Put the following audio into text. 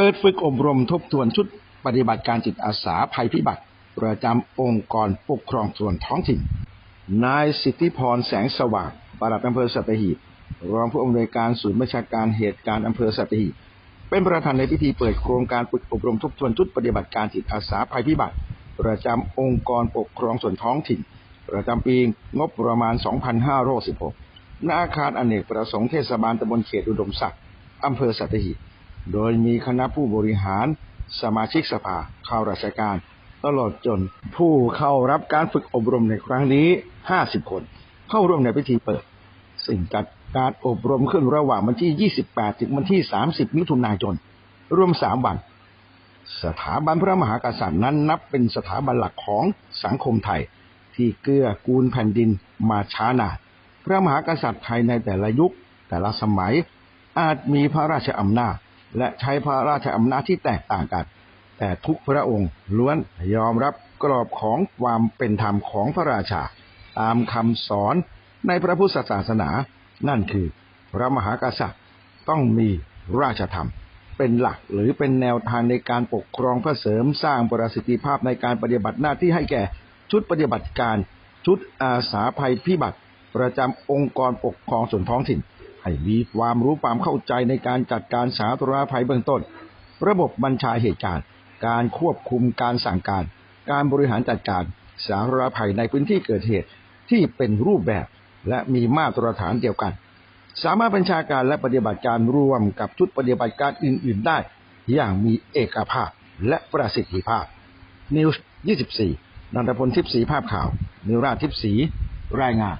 เปิดฝึกอบรมทบทวนชุดปฏิบัติการจิตอาสาภัยพิบัติ ประจำองค์กรปกครองส่วนท้องถิ่น นายสิทธิพรแสงสว่างปลัดอำเภอสัตหีบรองผู้อำนวยการศูนย์บัญชาการเหตุการณ์อำเภอสัตหีบเป็นประธานในพิธีเปิดโครงการฝึกอบรมทบทวนชุดปฏิบัติการจิตอาสาภัยพิบัติ ประจำองค์กรปกครองส่วนท้องถิ่น ประจำปีงบประมาณ 2516ณอาคารอเนกประสงค์เทศบาลตำบลเขตอุดมศักดิ์อำเภอสัตหีบ โดยมีคณะผู้บริหาร สมาชิกสภาข้าราชการ ตลอดจนผู้เข้ารับการฝึกอบรมในครั้งนี้ 50 คน เข้าร่วมในพิธีเปิดซึ่งจัดการอบรมขึ้นระหว่างวันที่ 28 ถึงวันที่ 30 มิถุนายน รวม 3 วัน สถาบันพระมหากษัตริย์นั้นนับเป็นสถาบันหลักของสังคมไทย ที่เกื้อกูลแผ่นดินมาช้านานพระมหากษัตริย์ไทยในแต่ละยุคแต่ละสมัยอาจมีพระราชอำนาจ และใช้พระราชอำนาจที่แตกต่างกัน แต่ทุกพระองค์ล้วนยอมรับกรอบของความเป็นธรรมของพระราชา ตามคำสอนในพระพุทธศาสนา นั่นคือ พระมหากษัตริย์ต้องมีราชธรรม เป็นหลักหรือเป็นแนวทางในการปกครองเพื่อเสริมสร้างประสิทธิภาพในการปฏิบัติหน้าที่ให้แก่ชุดปฏิบัติการ ชุดอาสาภัยพิบัติ ประจำองค์กรปกครองส่วนท้องถิ่น ให้มีความรู้ความเข้าใจในการจัดการสาธารณภัยเบื้องต้น ระบบบัญชาเหตุการณ์ การควบคุมการสั่งการ การบริหารจัดการสาธารณภัยในพื้นที่เกิดเหตุที่เป็นรูปแบบและมีมาตรฐานเดียวกัน สามารถบัญชาการและปฏิบัติการร่วมกับชุดปฏิบัติการอื่น ๆ ได้ อย่างมีเอกภาพและประสิทธิภาพ นิวส์ 24 นันทพลทิพย์ศรีภาพข่าว นิราทิพย์ศรีรายงาน